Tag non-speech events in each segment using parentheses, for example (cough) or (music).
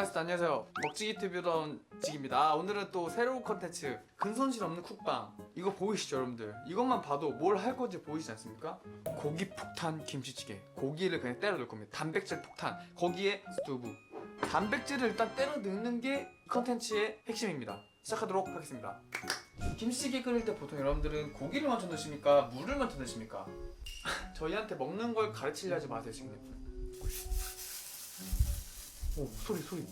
안녕하세요. 먹지기 TV던 직입니다. 오늘은 또 새로운 컨텐츠 근손실 없는 쿡방 이거 보이시죠 여러분들? 이것만 봐도 뭘 할 건지 보이시지 않습니까? 고기 폭탄 김치찌개 고기를 그냥 때려 넣을 겁니다. 단백질 폭탄 거기에 스두부 단백질을 일단 때려 넣는 게이 컨텐츠의 핵심입니다. 시작하도록 하겠습니다. 김치찌개 끓일 때 보통 여러분들은 고기를 먼저 넣으십니까? 물을 먼저 넣으십니까? (laughs) 저희한테 먹는 걸 가르치려 하지 마세요 지금. 오 소리 소리.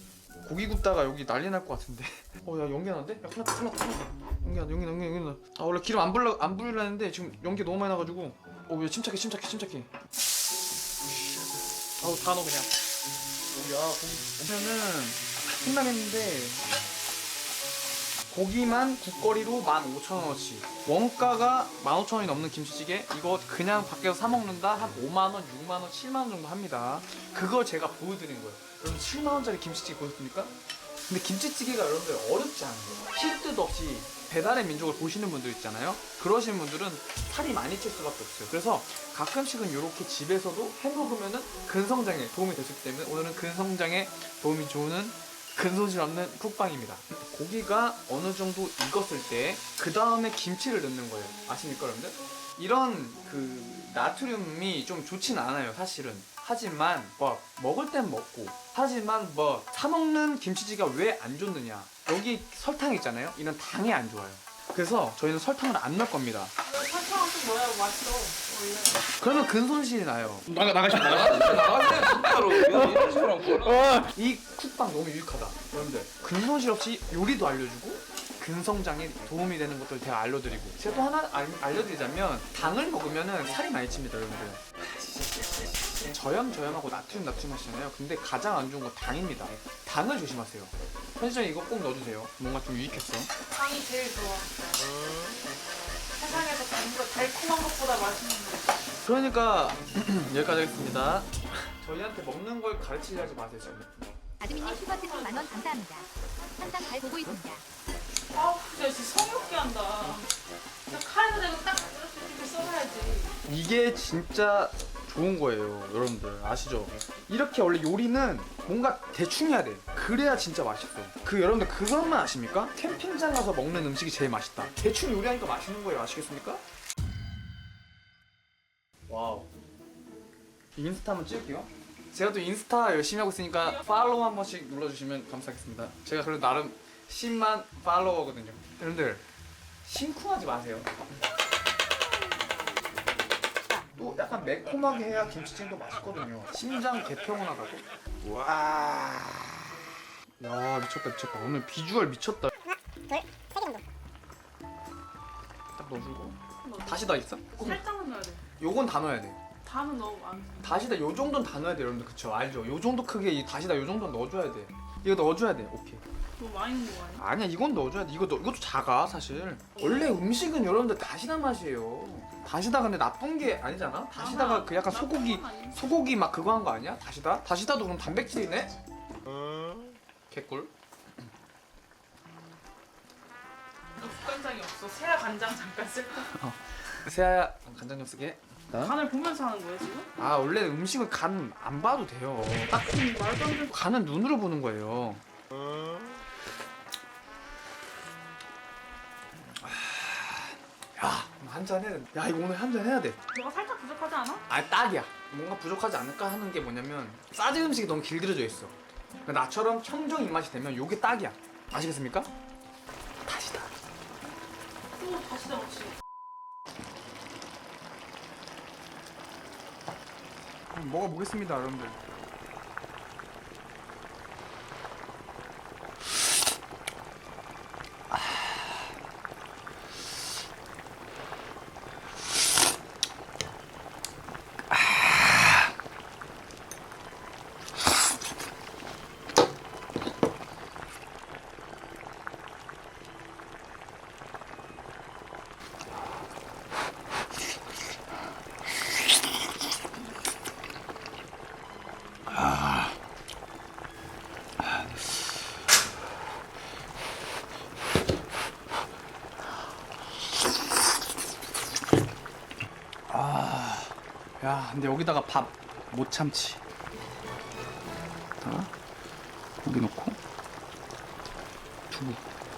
고기 굽다가 여기 난리 날 것 같은데. (laughs) 어 야 연기 나는데? 야 큰일 났다 큰일 났다 큰일 났다 연기 나 연기 나 연기 나 나아 원래 기름 안 불러 안 불려는데 지금 연기 너무 많이 나가지고. 어왜 침착해 침착해 침착해. 아우 다 넣어 그냥. 야 고기. 오면은 생각했는데 고기만 국거리로 15,000원어치. 원가가 15,000원이 넘는 김치찌개 이거 그냥 밖에서 사 먹는다? 한 5만원, 6만원, 7만원 정도 합니다. 그걸 제가 보여드린 거예요. 여러분 7만원짜리 김치찌개 보셨습니까? 근데 김치찌개가 여러분들 어렵지 않아요. 쉴듯 없이 배달의 민족을 보시는 분들 있잖아요. 그러신 분들은 살이 많이 찔 수밖에 없어요. 그래서 가끔씩은 이렇게 집에서도 해 먹으면은 근성장에 도움이 있기 때문에 오늘은 근성장에 도움이 좋은 근손실 없는 쿡방입니다. 고기가 어느 정도 익었을 때 그 다음에 김치를 넣는 거예요. 아십니까 여러분들? 이런 그 나트륨이 좀 좋진 않아요 사실은. 하지만 뭐 먹을 땐 먹고 하지만 뭐 사 먹는 김치찌개가 왜 안 좋느냐 여기 설탕 있잖아요 이는 당이 안 좋아요 그래서 저희는 설탕을 안 넣을 겁니다 뭐야 맛있어 원래 그러면 근손실이 나요. 나가 나가시 나가세요? 진짜로 이런 이런 식으로 하면 이 쿡방 너무 유익하다. 여러분들 근손실 없이 요리도 알려주고 근성장에 도움이 되는 것들 제가 알려드리고. 제가 또 하나 알, 알려드리자면 당을 먹으면 살이 많이 찝니다 여러분들. 저염 저염하고 나트륨 나트륨 하시잖아요. 근데 가장 안 좋은 건 당입니다. 당을 조심하세요. 편의점에 이거 꼭 넣어주세요. 뭔가 좀 유익했어. 당이 제일 좋아. 거, 맛있는 거 그러니까 (clears throat) 여기까지 하겠습니다 저희한테 먹는 걸 가르치려 하지 마세요 지금 아드미님 슈퍼챗 만원 감사합니다. 항상 잘 보고 있습니다. 아우 진짜 진짜 성욕게 한다 진짜 칼에다 대고 딱 이렇게 썰어야지 이게 진짜 좋은 거예요, 여러분들 아시죠? 이렇게 원래 요리는 뭔가 대충 해야 돼. 그래야 진짜 맛있어. 그 여러분들 그것만 아십니까? 캠핑장 가서 먹는 음식이 제일 맛있다. 대충 요리하니까 맛있는 거예요, 아시겠습니까? 와우. 인스타 한번 찍을게요. 제가 또 인스타 열심히 하고 있으니까 팔로우 한 번씩 눌러주시면 감사하겠습니다. 제가 그래도 나름 10만 팔로워거든요. 여러분들 심쿵하지 마세요. 또 약간 매콤하게 해야 김치찜도 맛있거든요. 심장 개평온 하다고. 와. 야 미쳤다 미쳤다. 오늘 비주얼 미쳤다. 딱 넣어주고. 다시 다 있어? 살짝만 넣어야 돼 요건 다 넣어야 돼. 다는 너무 안 다시다 요 정도는 다 넣어야 돼 여러분들 그쵸 알죠? 요 정도 크게 이 다시다 요 정도는 넣어줘야 돼. 이거 넣어줘야 돼. 오케이. 너무 많이 넣는 거 아니야? 아니야 이건 넣어줘야 돼. 이거 넣, 이것도 작아 사실. 원래 음식은 여러분들 다시다 맛이에요. 다시다 근데 나쁜 게 아니잖아. 다시다가 그 약간 소고기. 소고기 막 그거 한 거 아니야? 다시다? 다시다도 그럼 단백질이네? 개꿀. 너 국간장이 없어 새야 간장 잠깐 쓸까? 세아야 간장 좀 쓰게. 간을 보면서 하는 거야 지금? 아 원래 음식은 간 안 봐도 돼요. 딱 음, 말도 안 되는 간은 눈으로 보는 거예요. 야, 한 잔 해야 돼. 야, 이거 오늘 한 잔 해야 돼. 너가 살짝 부족하지 않아? 아, 딱이야. 뭔가 부족하지 않을까 하는 게 뭐냐면 싸지 음식이 너무 길들여져 있어. 그러니까 나처럼 청정 입맛이 되면 요게 딱이야. 아시겠습니까? 다시다. 또 다시 넣지 한번 먹어보겠습니다, 여러분들. 아, 야, 근데 여기다가 밥 못 참지. 다 고기 놓고 두부,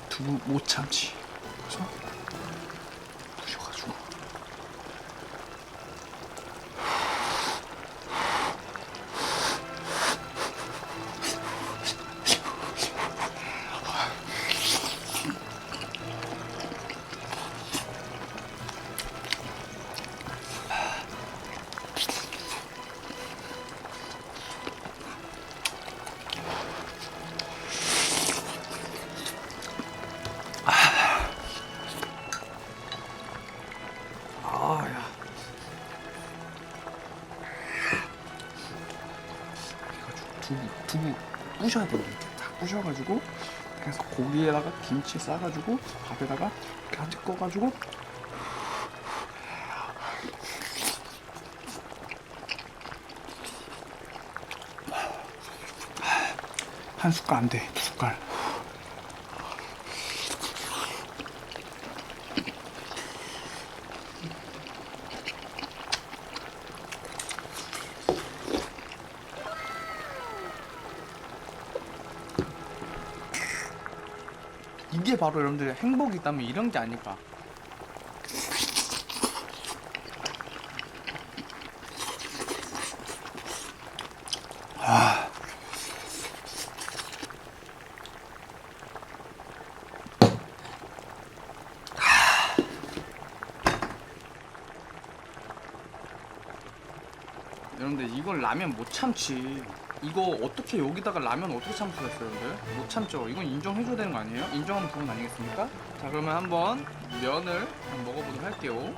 두부 못 참지. 그래서 두부 두부 부셔야 돼요. 이렇게 다 부셔가지고 그래서 고기에다가 김치 싸가지고 밥에다가 이렇게 한집 꺼가지고 한 숟갈 안 돼 두 숟갈 이게 바로 여러분들의 행복이 있다면 이런 게 아닐까. 아. 여러분들 이걸 라면 못 참지 이거 어떻게 여기다가 라면 어떻게 참수했어요 여러분들 못 참죠 이건 인정해줘야 되는 거 아니에요? 인정하는 부분 아니겠습니까? 자 그러면 한번 면을 한번 먹어보도록 할게요